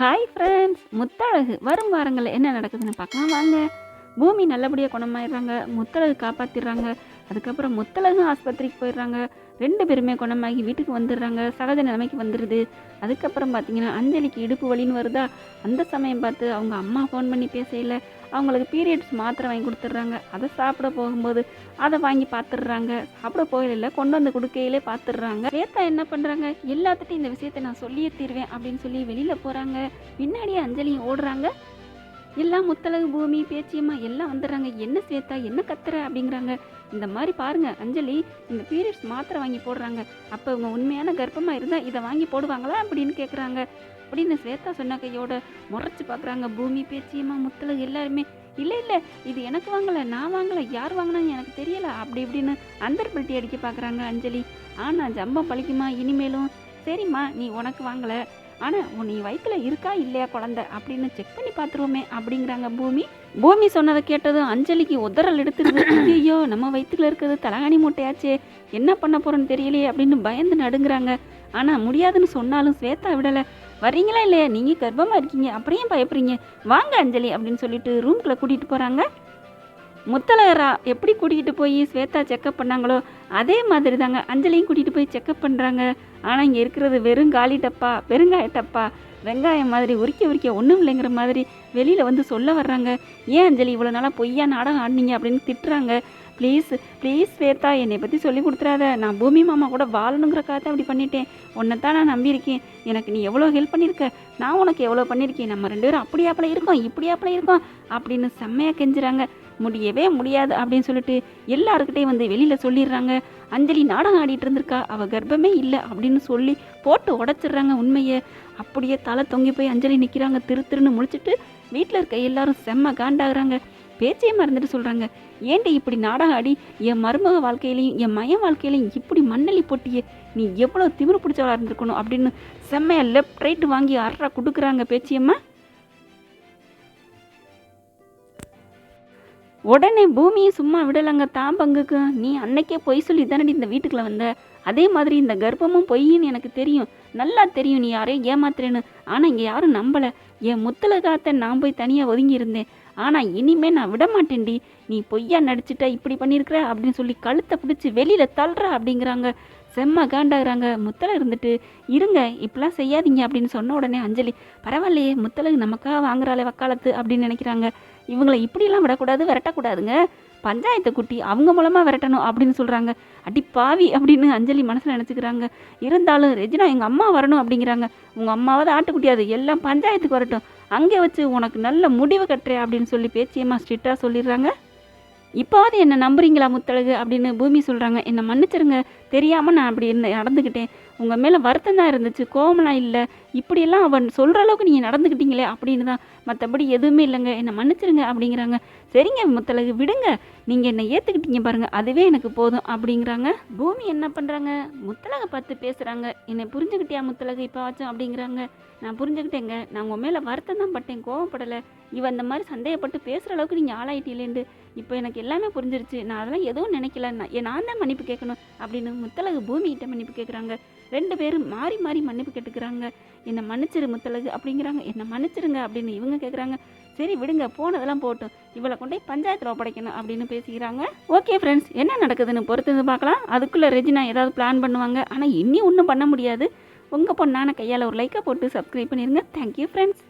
Hi friends Muthazhagu. வரும் வாரங்களில் என்ன நடக்குதுன்னு பார்க்கலாம். வாங்க. பூமி நல்லபடியாக குணமாயிடுறாங்க. முத்தழகு காப்பாற்றிடுறாங்க அதுக்கப்புறம் முத்தழகும் ஆஸ்பத்திரிக்கு போயிடுறாங்க. ரெண்டு பேருமே குணமாகி வீட்டுக்கு வந்துடுறாங்க. சகஜ நிலைமைக்கு வந்துடுது. அதுக்கப்புறம் பார்த்தீங்கன்னா அஞ்சலிக்கு இடுப்பு வலின்னு வருதா? அந்த சமயம் பார்த்து அவங்க அம்மா ஃபோன் பண்ணி பேசையில் அவங்களுக்கு பீரியட்ஸ் மாத்திரை வாங்கி கொடுத்துட்றாங்க. அதை சாப்பிட போகும்போது அதை வாங்கி பார்த்துடுறாங்க. சாப்பிட போகல கொண்டு வந்து கொடுக்கையிலே பார்த்துடுறாங்க. ஸ்வேதா என்ன பண்ணுறாங்க எல்லாத்துட்டையும் இந்த விஷயத்தை நான் சொல்லியே தீர்வேன் அப்படின்னு சொல்லி வெளியில் போகிறாங்க பின்னாடியே அஞ்சலியும் ஓடுறாங்க. எல்லாம் முத்தழகு பூமி பேச்சியம்மா எல்லாம் வந்துடுறாங்க. என்ன சேத்தா என்ன கத்துற அப்படிங்கிறாங்க. இந்த மாதிரி பாருங்கள் அஞ்சலி இந்த பீரியட்ஸ் மாத்திரை வாங்கி போடுறாங்க. அப்போ இவங்க உண்மையான கர்ப்பமாக இருந்தால் இதை வாங்கி போடுவாங்களா அப்படின்னு கேட்குறாங்க அப்படின்னு ஸ்வேதா சொன்ன கையோட முறைச்சி பார்க்குறாங்க பூமி பேச்சியம்மா முத்தழகு எல்லாருமே இல்லை இல்லை இது எனக்கு வாங்கலை நான் வாங்கலை யார் வாங்கினாங்க எனக்கு தெரியல. அப்படி இப்படின்னு அந்தர்பல்ட்டி அடிக்க பார்க்குறாங்க அஞ்சலி. ஆனால் ஜம்பம் பழிக்குமா? இனிமேலும் சரிம்மா நீ உனக்கு வாங்கலை. ஆனால் நீ வயிற்றுல இருக்கா இல்லையா குழந்தை? அப்படின்னு செக் பண்ணி பார்த்துருவோமே அப்படிங்கிறாங்க. பூமி பூமி சொன்னதை கேட்டதும் அஞ்சலிக்கு உதறல் எடுத்துருது ஐயோ நம்ம வயிற்றுல இருக்கிறது தலகாணி மூட்டையாச்சே என்ன பண்ண போகிறோன்னு தெரியலையே அப்படின்னு பயந்து நடுங்குறாங்க. ஆனால் முடியாதுன்னு சொன்னாலும் ஸ்வேதா விடலை. வர்றீங்களா இல்லையா? நீங்கள் கர்ப்பமாக இருக்கீங்க அப்படியே பயப்படுறீங்க? வாங்க அஞ்சலி அப்படின்னு சொல்லிட்டு ரூம்குள்ளே கூட்டிகிட்டு போகிறாங்க முத்தலகரா எப்படி கூட்டிகிட்டு போய் ஸ்வேதா செக்கப் பண்ணாங்களோ அதே மாதிரி தாங்க அஞ்சலியும் கூட்டிகிட்டு போய் செக்கப் பண்ணுறாங்க ஆனால் இங்கே இருக்கிறது வெறும் காலி டப்பா வெறுங்காய டப்பா. வெங்காயம் மாதிரி உரிக்க உரிக்க ஒன்றும் இல்லைங்கிற மாதிரி வெளியில் வந்து சொல்ல வர்றாங்க. ஏன் அஞ்சலி இவ்வளோ நாளாக பொய்யா நாடகம் ஆடினீங்க அப்படின்னு திட்டுறாங்க. ப்ளீஸ் ப்ளீஸ் ஸ்வேதா என்னை பற்றி சொல்லி கொடுத்துறாத நான் பூமி மாமா கூட வாழணுங்கிறக்காக தான் அப்படி பண்ணிட்டேன். உன்னை தான் நான் நம்பியிருக்கேன். எனக்கு நீ எவ்வளோ ஹெல்ப் பண்ணியிருக்க? நான் உனக்கு எவ்வளோ பண்ணியிருக்கேன்? நம்ம ரெண்டு பேரும் அப்படியாப்பில் இருக்கோம் இப்படியாப்பில் இருக்கோம் அப்படின்னு செம்மையாக கெஞ்சுறாங்க. முடியவே முடியாது அப்படின்னு சொல்லிட்டு எல்லாருக்கிட்டையும் வந்து வெளியில் சொல்லிடுறாங்க. அஞ்சலி நாடகம் ஆடிட்டு இருந்திருக்கா? அவள் கர்ப்பமே இல்லை அப்படின்னு சொல்லி போட்டு உடச்சிடுறாங்க உண்மையை. அப்படியே தலை தொங்கி போய் அஞ்சலி நிற்கிறாங்க திரு திருன்னு முழிச்சிட்டு வீட்டில் இருக்க எல்லாரும் செம்ம காண்டாகிறாங்க. பேச்சையே மறந்துட்டு சொல்கிறாங்க ஏன்டி இப்படி நாடகம் ஆடி என் மருமக வாழ்க்கையிலையும் என் மய வாழ்க்கையிலையும் இப்படி மண்ணலி போட்டியே. நீ எவ்வளோ திமிரு பிடிச்சவளாக இருந்திருக்கணும் அப்படின்னு செம்மையாக லெஃப்ட் ரைட் வாங்கி அறா கொடுக்குறாங்க பேச்சியம்மா. உடனே பூமியை சும்மா விடலைங்க தான் பங்குக்கு நீ அன்னைக்கே பொய் சொல்லி தானடி இந்த வீட்டுக்குள்ள வந்த? அதே மாதிரி இந்த கர்ப்பமும் பொய்ன்னு எனக்கு தெரியும். நல்லா தெரியும் நீ யாரையும் ஏமாத்துறேன்னு. ஆனால் இங்கே யாரும் நம்பலை. என் முத்தல காத்த நான் போய் தனியாக ஒதுங்கி இருந்தேன் ஆனால் இனிமே நான் விட மாட்டேன்டி நீ பொய்யா நடிச்சிட்ட இப்படி பண்ணியிருக்கிற அப்படின்னு சொல்லி கழுத்தை பிடிச்சி வெளியில் தள்ளுற அப்படிங்கிறாங்க. செம்ம காண்டாகிறாங்க. முத்தலை இருந்துட்டு இருங்க இப்படிலாம் செய்யாதீங்க அப்படின்னு சொன்ன உடனே அஞ்சலி பரவாயில்லையே முத்தலகு நமக்காக வாங்குறாளே வக்காலத்து அப்படின்னு நினைக்கிறாங்க. இவங்களை இப்படிலாம் விடக்கூடாது விரட்டக்கூடாதுங்க. பஞ்சாயத்தை குட்டி அவங்க மூலமாக விரட்டணும் அப்படின்னு சொல்கிறாங்க அடி பாவி அப்படின்னு அஞ்சலி மனசில் நினச்சிக்கிறாங்க. இருந்தாலும் ரெஜினா எங்கள் அம்மா வரணும் அப்படிங்கிறாங்க. உங்கள் அம்மாவது ஆட்டுக்குட்டியாது எல்லாம் பஞ்சாயத்துக்கு வரட்டும். அங்கே வச்சு உனக்கு நல்ல முடிவு கட்டுறே அப்படின்னு சொல்லி பேச்சியம்மா ஸ்ட்ரிக்டாக சொல்லிடுறாங்க. இப்போவாது என்னை நம்புறீங்களா முத்தழகு அப்படின்னு பூமி சொல்கிறாங்க என்னை மன்னிச்சிருங்க. தெரியாமல் நான் அப்படி நடந்துக்கிட்டேன். உங்கள் மேலே வருத்தம் தான் இருந்துச்சு. கோவம்லாம் இல்லை. இப்படியெல்லாம் அவன் சொல்கிற அளவுக்கு நீங்கள் நடந்துக்கிட்டீங்களே அப்படின்னு தான் மற்றபடி எதுவுமே இல்லைங்க. என்னை மன்னிச்சிருங்க அப்படிங்கிறாங்க. சரிங்க முத்தலகு விடுங்க. நீங்கள் என்னை ஏற்றுக்கிட்டீங்க பாருங்கள் அதுவே எனக்கு போதும் அப்படிங்கிறாங்க. பூமி என்ன பண்ணுறாங்க முத்தலகை பார்த்து பேசுகிறாங்க என்னை புரிஞ்சுக்கிட்டியா முத்தலகு இப்போ ஆச்சும் அப்படிங்கிறாங்க. நான் புரிஞ்சுக்கிட்டேங்க. நான் உங்கள் மேலே வருத்தம் தான் பட்டேன். கோவப்படலை. இவன் இந்த மாதிரி சந்தேகப்பட்டு பேசுகிற அளவுக்கு நீங்கள் ஆளாயிட்டீங்களேண்டு. இப்போ எனக்கு எல்லாமே புரிஞ்சிருச்சு. நான் அதெல்லாம் எதுவும் நினைக்கல. நான் நான் தான் மன்னிப்பு கேட்கணும் அப்படின்னு முத்தலகு பூமிகிட்ட மன்னிப்பு கேட்குறாங்க ரெண்டு பேரும் மாறி மாறி மன்னிப்பு கேட்டுக்கிறாங்க. என்னை மன்னிச்சிரு முத்தழகு அப்படிங்கிறாங்க. என்னை மன்னிச்சிருங்க அப்படின்னு இவங்க கேட்குறாங்க சரி விடுங்க போனதெல்லாம் போட்டும். இவளை கொண்டு போய் பஞ்சாயத்தில் ஒப்படைக்கணும் அப்படின்னு பேசிக்கிறாங்க. ஓகே ஃப்ரெண்ட்ஸ் என்ன நடக்குதுன்னு பொறுத்து இருந்து பார்க்கலாம். அதுக்குள்ளே ரெஜினா ஏதாவது பிளான் பண்ணுவாங்க. ஆனால் இன்னும் ஒன்றும் பண்ண முடியாது. உங்கள் பொண்ணான கையால் ஒரு லைக்கை போட்டு சப்ஸ்கிரைப் பண்ணிடுங்க தேங்க்யூ ஃப்ரெண்ட்ஸ்